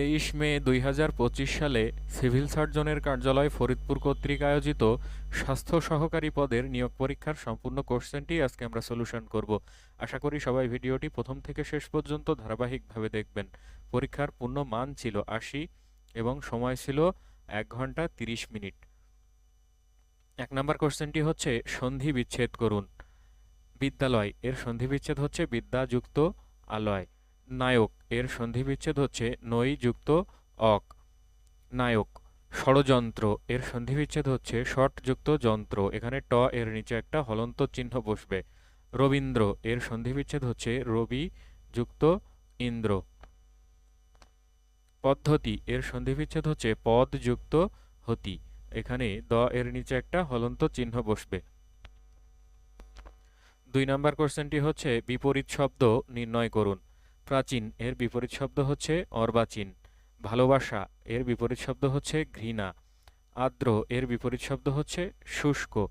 তেইশ মে দুই হাজার পঁচিশ সালে সিভিল সার্জনের কার্যালয় ফরিদপুর কর্তৃক আয়োজিত স্বাস্থ্য সহকারী পদের নিয়োগ পরীক্ষার সম্পূর্ণ কোশ্চেনটি আজকে আমরা সলিউশন করব। আশা করি সবাই ভিডিওটি প্রথম থেকে শেষ পর্যন্ত ধারাবাহিকভাবে দেখবেন। পরীক্ষার পূর্ণ মান ছিল আশি এবং সময় ছিল এক ঘণ্টা তিরিশ মিনিট। এক নম্বর কোশ্চেনটি হচ্ছে সন্ধি বিচ্ছেদ করুন। বিদ্যালয়, এর সন্ধি বিচ্ছেদ হচ্ছে বিদ্যাযুক্ত আলয়। নায়ক। এর সন্ধি বিচ্ছেদ হচ্ছে নই যুক্ত অক। নায়ক। ষড়যন্ত্র। এর সন্ধি বিচ্ছেদ হচ্ছে ষট যুক্ত যন্ত্র। এখানে ট এর নিচে একটা হলন্ত চিহ্ন বসবে। রবীন্দ্র। এর সন্ধি বিচ্ছেদ হচ্ছে রবি যুক্ত ইন্দ্র। পদ্ধতি। এর সন্ধি বিচ্ছেদ হচ্ছে পদ যুক্ত হতি। এখানে দ এর নিচে একটা হলন্ত চিহ্ন বসবে। দুই নম্বর কোশ্চেনটি হচ্ছে বিপরীত শব্দ নির্ণয় করুন। প্রাচীন, এর বিপরীত শব্দ হচ্ছে অর্বাচীন। ভালোবাসা, এর বিপরীত শব্দ হচ্ছে ঘৃণা। আর্দ্র, এর বিপরীত শব্দ হচ্ছে শুষ্ক।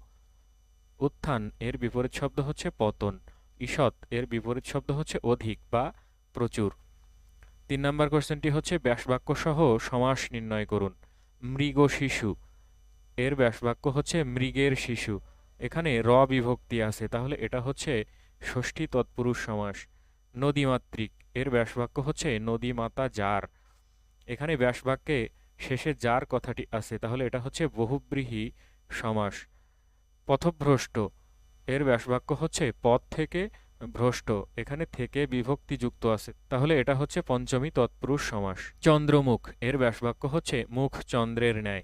উত্থান, এর বিপরীত শব্দ হচ্ছে পতন। ঈষৎ, এর বিপরীত শব্দ হচ্ছে অধিক বা প্রচুর। তিন নম্বর কোশ্চেনটি হচ্ছে ব্যাসবাক্য সহ সমাস নির্ণয় করুন। মৃগ শিশু, এর ব্যাসবাক্য হচ্ছে মৃগের শিশু। এখানে র বিভক্তি আছে, তাহলে এটা হচ্ছে ষষ্ঠী তৎপুরুষ সমাস। নদীমাতৃক এর ব্যাসবাক্য হচ্ছে নদী মাতা যার। এখানে ব্যাসবাক্যে শেষে যার কথাটি আছে, তাহলে এটা হচ্ছে বহুব্রীহি সমাস, পথভ্রষ্ট। এর ব্যাসবাক্য হচ্ছে পথ থেকে ভ্রষ্ট, এখানে থেকে বিভক্তি যুক্ত আছে, তাহলে এটা হচ্ছে পঞ্চমী তৎপুরুষ সমাস। চন্দ্রমুখ, এর ব্যাসবাক্য হচ্ছে মুখ চন্দ্রের ন্যায়।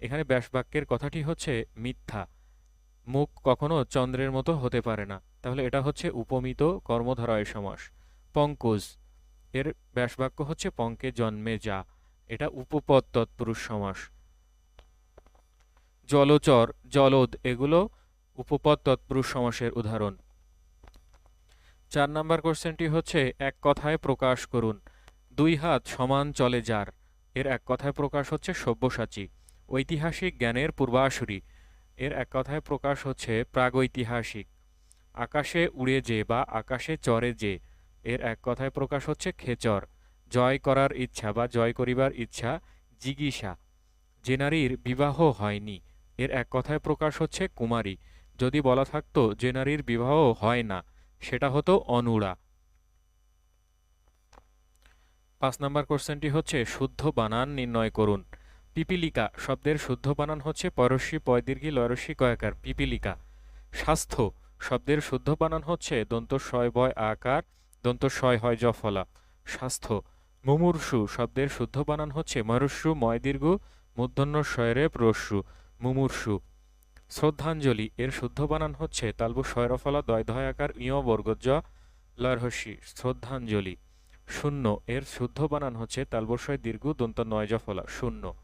এখানে ব্যাসবাক্যের কথাটি হচ্ছে মিথ্যা, মুখ কখনো চন্দ্রের মতো হতে পারে না, তাহলে এটা হচ্ছে উপমিত কর্মধারয় সমাস। পঙ্কজ। এর ব্যাসবাক্য হচ্ছে পঙ্কে জন্মে যা। এটা উপপদ তৎপুরুষ সমাস জলচর, জলদ এগুলো উপপদ তৎপুরুষ সমাসের উদাহরণ। চার নাম্বার কোশ্চেনটি হচ্ছে, এক কথায় প্রকাশ করুন। দুই হাত সমান চলে যার। এর এক কথায় প্রকাশ হচ্ছে সব্যসাচী, ঐতিহাসিক জ্ঞানের পূর্বাসুরী। এর এক কথায় প্রকাশ হচ্ছে প্রাগৈতিহাসিক। আকাশে উড়ে যে বা আকাশে চড়ে যে। এর এক কথায় প্রকাশ হচ্ছে খেচর, জয় করার ইচ্ছা বা জয় করিবার ইচ্ছা, জিগিসা। যে নারীর বিবাহ হয়নি, এর এক কথায় প্রকাশ হচ্ছে কুমারী। যদি বলা থাকতো যে নারীর বিবাহ হয় না, সেটা হতো অনুরা পাঁচ নম্বর কোশ্চেনটি হচ্ছে, শুদ্ধ বানান নির্ণয় করুন। পিপিলিকা শব্দের শুদ্ধ বানান হচ্ছে পরস্বী পয়দীর্ঘী লয়রস্বী কয়াকার। পিপিলিকা। স্বাস্থ্য শব্দের শুদ্ধ বানান হচ্ছে দন্ত শয় বয়, আকার দন্ত শয় হয় জফলা। স্বাস্থ্য। মুমূর্ষু শব্দের শুদ্ধ বানান হচ্ছে মরস্যু ময় দীর্ঘ মূর্ধন্য শয়রে প্রস্যু মুমূর্ষু। শ্রদ্ধাঞ্জলি। এর শুদ্ধ বানান হচ্ছে তালবু ধয় আকার ইয় বর্গজ লয়রহস্যি শ্রদ্ধাঞ্জলি। শূন্য। এর শুদ্ধ বানান হচ্ছে তালবস্বয় দীর্ঘ দন্ত নয় জফলা। শূন্য।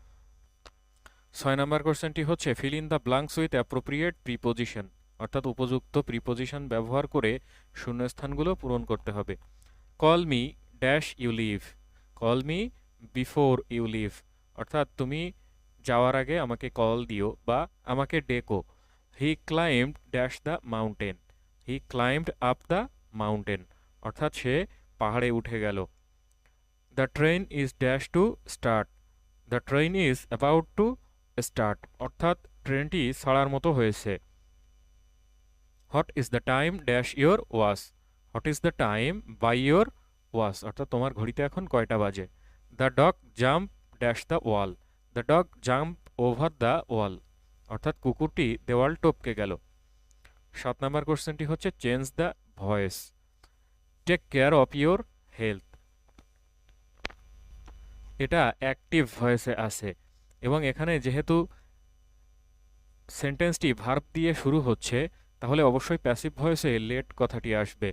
ছয় নম্বর কোশ্চেনটি হচ্ছে, fill in the blanks with appropriate preposition. অর্থাৎ উপযুক্ত প্রিপোজিশন ব্যবহার করে শূন্যস্থানগুলো পূরণ করতে হবে। Call me dash you leave call me before you leave অর্থাৎ তুমি যাওয়ার আগে আমাকে কল দিও বা আমাকে ডেকো। He climbed dash the mountain he climbed up the mountain অর্থাৎ সে পাহাড়ে উঠে গেল। The train is dash to start the train is about to start অর্থাৎ ট্রেনটি ছাড়ার মতো হয়েছে। What is the time dash your watch what is the time by your watch অর্থাৎ তোমার ঘড়িতে এখন কয়টা বাজে? The dog jump dash the wall the dog jump over the wall অর্থাৎ কুকুরটি দেওয়াল টপকে গেল। সাত নম্বর কোশ্চেনটি হচ্ছে change the voice take care of your health এটা অ্যাক্টিভ ভয়েসে আছে এবং এখানে যেহেতু সেন্টেন্সটি ভার্ব দিয়ে শুরু হচ্ছে তাহলে অবশ্যই প্যাসিভ ভয়েসে লেট কথাটি আসবে।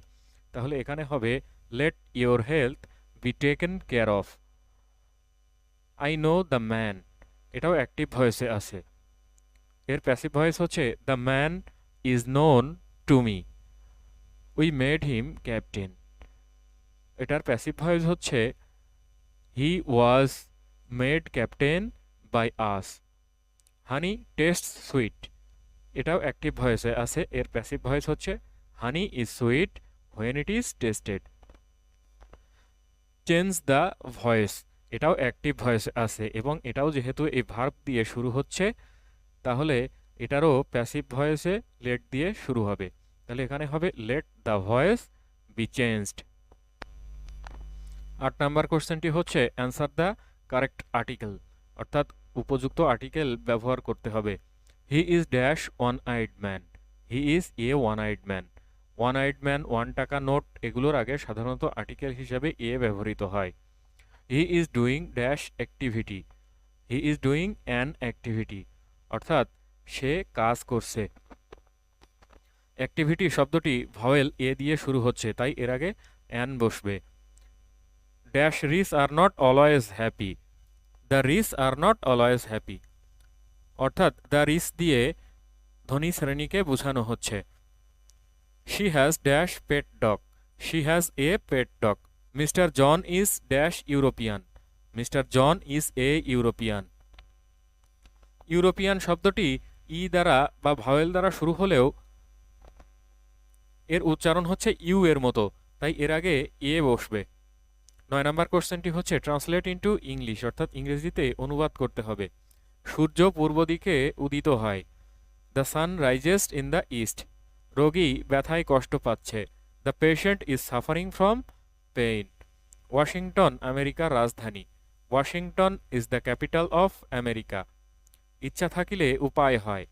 তাহলে এখানে হবে let your health be taken care of I know the man এটাও অ্যাক্টিভ ভয়েসে আছে। এর প্যাসিভ ভয়েস হচ্ছে the man is known to me we made him captain এটার প্যাসিভ ভয়েস হচ্ছে he was made captain by us honey taste sweet এটাও active ভয়েসে আছে, এর প্যাসিভ ভয়েস হচ্ছে honey is sweet when it is tasted change the voice এটাও active voice আছে, এবং এটাও যেহেতু এই ভার্ব দিয়ে শুরু হচ্ছে, তাহলে এটারও প্যাসিভ ভয়েসে লেট দিয়ে শুরু হবে। তাহলে এখানে হবে let the voice be changed আট নাম্বার কোশ্চেনটি হচ্ছে অ্যান্সার দ্য কারেক্ট আর্টিকেল অর্থাৎ উপযুক্ত আর্টিকেল ব্যবহার করতে হবে। He is dash one eyed man he is a one eyed man one eyed man one টাকা নোট এগুলোর আগে সাধারণত আর্টিকেল হিসাবে এ ব্যবহৃত হয়। He is doing dash activity he is doing an activity অর্থাৎ সে কাজ করছে। অ্যাক্টিভিটি শব্দটি ভয়েল এ দিয়ে শুরু হচ্ছে, তাই এর আগে অ্যান বসবে। Dash rich are not always happy the rich are not always happy অর্থাৎ দ্য রিস দিয়ে ধনী শ্রেণীকে বোঝানো হচ্ছে। She has dash pet dog she has a pet dog mister John is dash European mister John is a European European শব্দটি ই দ্বারা বা vowel দ্বারা শুরু হলেও এর উচ্চারণ হচ্ছে ইউ এর মতো, তাই এর আগে এ বসবে। নয় নম্বর কোশ্চেনটি হচ্ছে ট্রান্সলেট ইন্টু ইংলিশ অর্থাৎ ইংরেজিতে অনুবাদ করতে হবে। সূর্য পূর্ব দিকে উদিত হয়। The sun rises in the east রোগী ব্যথায় কষ্ট পাচ্ছে। The patient is suffering from pain Washington, আমেরিকার রাজধানী। Washington is the capital of America ইচ্ছা থাকিলে উপায় হয়।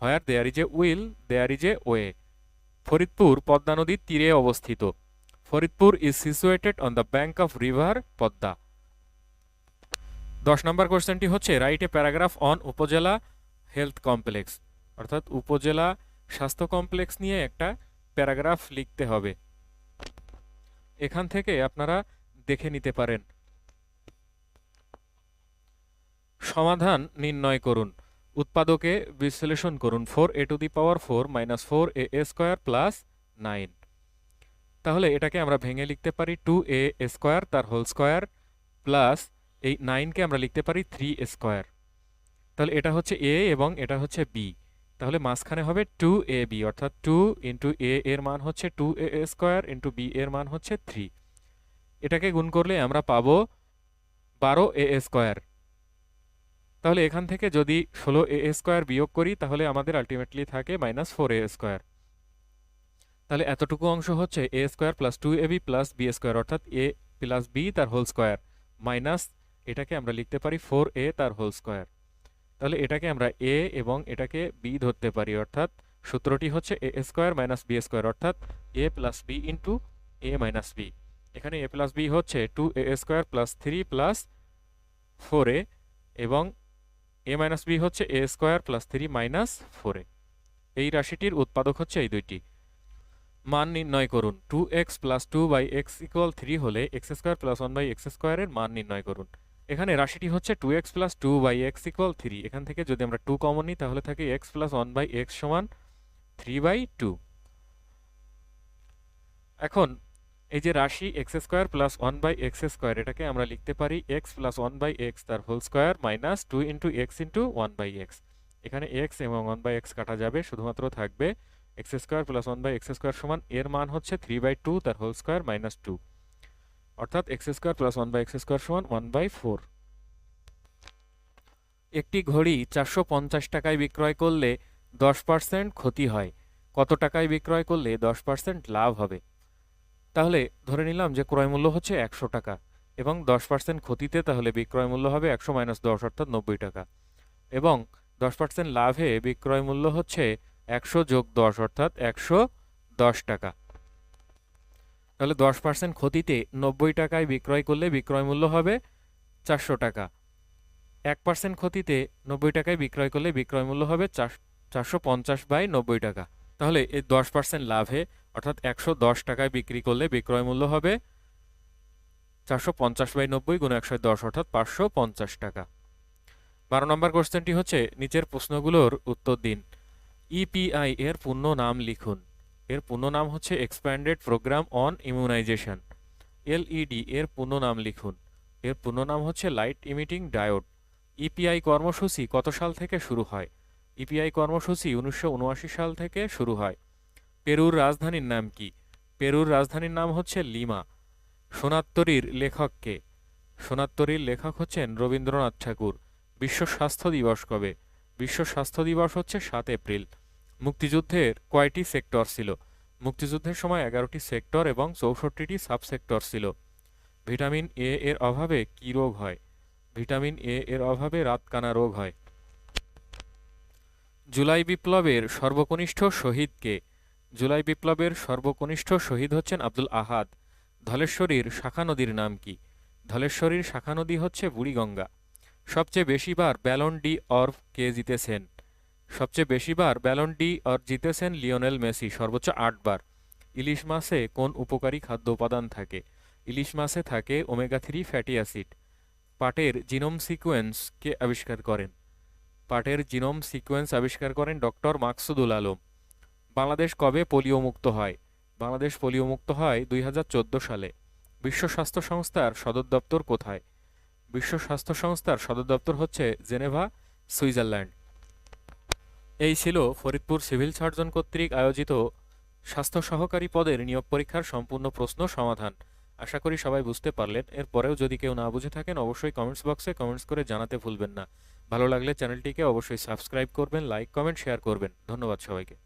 Where there is a will there is a way Faridpur, Padma নদীর তীরে অবস্থিত। Faridpur is situated on the bank of river Padma. দশ নম্বর কোশ্চেনটি হচ্ছে write a paragraph on upazila health complex অর্থাৎ উপজেলা স্বাস্থ্য কমপ্লেক্স নিয়ে একটা প্যারাগ্রাফ লিখতে হবে। এখান থেকে আপনারা দেখে নিতে পারেন। সমাধান নির্ণয় করুন, উৎপাদকে বিশ্লেষণ করুন four a to the power four minus four a a square plus nine তাহলে এটাকে আমরা ভেঙে লিখতে পারি টু এ স্কোয়ার তার হোল স্কোয়ার প্লাস এই নাইনকে আমরা লিখতে পারি থ্রি স্কোয়ার তাহলে এটা হচ্ছে এ এবং এটা হচ্ছে বি তাহলে মাঝখানে হবে টু এ বি অর্থাৎ টু ইন্টু এ এর মান হচ্ছে two a square into b এর মান হচ্ছে থ্রি এটাকে গুণ করলে আমরা পাবো বারো এ স্কোয়ার তাহলে এখান থেকে যদি ষোলো এ স্কোয়ার বিয়োগ করি, তাহলে আমাদের আলটিমেটলি থাকে মাইনাস ফোর এ স্কোয়ার তাহলে এতটুকু অংশ হচ্ছে a square plus two a b plus b square অর্থাৎ এ প্লাস বি তার হোল স্কোয়ার মাইনাস এটাকে আমরা লিখতে পারি ফোর এ তার হোল স্কোয়ার। তাহলে এটাকে আমরা এ এবং এটাকে বি ধরতে পারি, অর্থাৎ সূত্রটি হচ্ছে a square minus b square, অর্থাৎ a plus b into a minus b. এখানে এ প্লাস বি হচ্ছে two a square plus three plus four a এবং এ মাইনাস বি হচ্ছে a square plus three minus four a. এই রাশিটির উৎপাদক হচ্ছে এই দুইটি। মান নির্ণয় করুন, two x plus two by x equal three হলে x square plus one by x স্কোয়ারের মান নির্ণয় করুন। এখানে রাশিটি হচ্ছে two x plus two by x equal three এখান থেকে যদি আমরা টু কমন নিই, তাহলে থাকে x plus one by x সমান থ্রি বাই টু এখন, এই যে রাশি x square plus one by x square এটাকে আমরা লিখতে পারি x plus one by x তার whole square minus two into x into one by x এখানে এক্স এবং ওয়ান বাই এক্স কাটা যাবে, শুধুমাত্র থাকবে x square plus one by x square সমান, এর মান হচ্ছে থ্রি বাই টু তার হোল স্কোয়ার মাইনাস টু অর্থাৎ x square plus one by x square সমান ওয়ান বাই ফোর একটি ঘড়ি চারশো পঞ্চাশ টাকায় বিক্রয় করলে দশ পার্সেন্ট ক্ষতি হয়। কত টাকায় বিক্রয় করলে দশ পার্সেন্ট লাভ হবে? তাহলে ধরে নিলাম যে ক্রয় মূল্য হচ্ছে একশো টাকা এবং দশ পার্সেন্ট ক্ষতিতে তাহলে বিক্রয় মূল্য হবে একশো মাইনাস দশ, অর্থাৎ নব্বই টাকা। এবং দশ পার্সেন্ট লাভে বিক্রয় মূল্য হচ্ছে একশো যোগ দশ, অর্থাৎ একশো দশ টাকা। তাহলে দশ পার্সেন্ট ক্ষতিতে নব্বই টাকায় বিক্রয় করলে বিক্রয় মূল্য হবে চারশো টাকা। এক পার্সেন্ট ক্ষতিতে নব্বই টাকায় বিক্রয় করলে বিক্রয় মূল্য হবে চারশো পঞ্চাশ বাই নব্বই টাকা। তাহলে এই দশ পার্সেন্ট লাভে, অর্থাৎ একশো দশ টাকায় বিক্রি করলে বিক্রয় মূল্য হবে চারশো পঞ্চাশ বাই নব্বই গুণ একশো দশ, অর্থাৎ পাঁচশো পঞ্চাশ টাকা। বারো নম্বর কোশ্চেনটি হচ্ছে, নিচের প্রশ্নগুলোর উত্তর দিন। ইপিআই এর পূর্ণ নাম লিখুন। এর পূর্ণ নাম হচ্ছে expanded programme on immunization LED এর পূর্ণ নাম লিখুন। এর পূর্ণ নাম হচ্ছে লাইট ইমিটিং ডায়োড ইপিআই কর্মসূচি কত সাল থেকে শুরু হয়? ইপিআই কর্মসূচি উনিশশো উনআশি সাল থেকে শুরু হয়। পেরুর রাজধানীর নাম কি? পেরুর রাজধানীর নাম হচ্ছে লিমা। সোনাত্তরীর লেখককে সোনাত্তরীর লেখক হচ্ছেন রবীন্দ্রনাথ ঠাকুর। বিশ্ব স্বাস্থ্য দিবস কবে? বিশ্ব স্বাস্থ্য দিবস হচ্ছে সাত এপ্রিল। মুক্তিযুদ্ধের কয়টি সেক্টর ছিল? মুক্তিযুদ্ধের সময় এগারোটি সেক্টর এবং চৌষট্টিটি সাবসেক্টর ছিল। ভিটামিন এ এর অভাবে কী রোগ হয়? ভিটামিন এ এর অভাবে রাতকানা রোগ হয়। জুলাই বিপ্লবের সর্বকনিষ্ঠ শহীদ কে? জুলাই বিপ্লবের সর্বকনিষ্ঠ শহীদ হচ্ছেন আব্দুল আহাদ। ধলেশ্বরীর শাখা নদীর নাম কি? ধলেশ্বরীর শাখা নদী হচ্ছে বুড়িগঙ্গা। সবচেয়ে বেশিবার ব্যালন ডি অর কে জিতেছেন। সবচেয়ে বেশিবার ব্যালন ডি অর জিতেছেন লিওনেল মেসি সর্বোচ্চ আটবার ইলিশ মাছে কোন উপকারী খাদ্য উপাদান থাকে? ইলিশ মাছে থাকে ওমেগা থ্রি ফ্যাটি অ্যাসিড পাটের জিনোম সিকোয়েন্স কে আবিষ্কার করেন? পাটের জিনোম সিকোয়েন্স আবিষ্কার করেন ডক্টর মাকসুদুল আলম। বাংলাদেশ কবে পোলিও মুক্ত হয়? বাংলাদেশ পোলিও মুক্ত হয় দুই হাজার চোদ্দ সালে। বিশ্ব স্বাস্থ্য সংস্থার সদর দপ্তর কোথায়? বিশ্ব স্বাস্থ্য সংস্থার সদর দপ্তর হচ্ছে জেনেভা, সুইজারল্যান্ড। এই ছিল ফরিদপুর সিভিল সার্জন কর্তৃক আয়োজিত স্বাস্থ্য সহকারী পদের নিয়োগ পরীক্ষার সম্পূর্ণ প্রশ্ন সমাধান। আশা করি সবাই বুঝতে পারলেন। এরপরেও যদি কেউ না বুঝে থাকেন, অবশ্যই কমেন্টস বক্সে কমেন্টস করে জানাতে ভুলবেন না। ভালো লাগলে চ্যানেলটিকে অবশ্যই সাবস্ক্রাইব করবেন, লাইক, কমেন্ট, শেয়ার করবেন। ধন্যবাদ সবাইকে।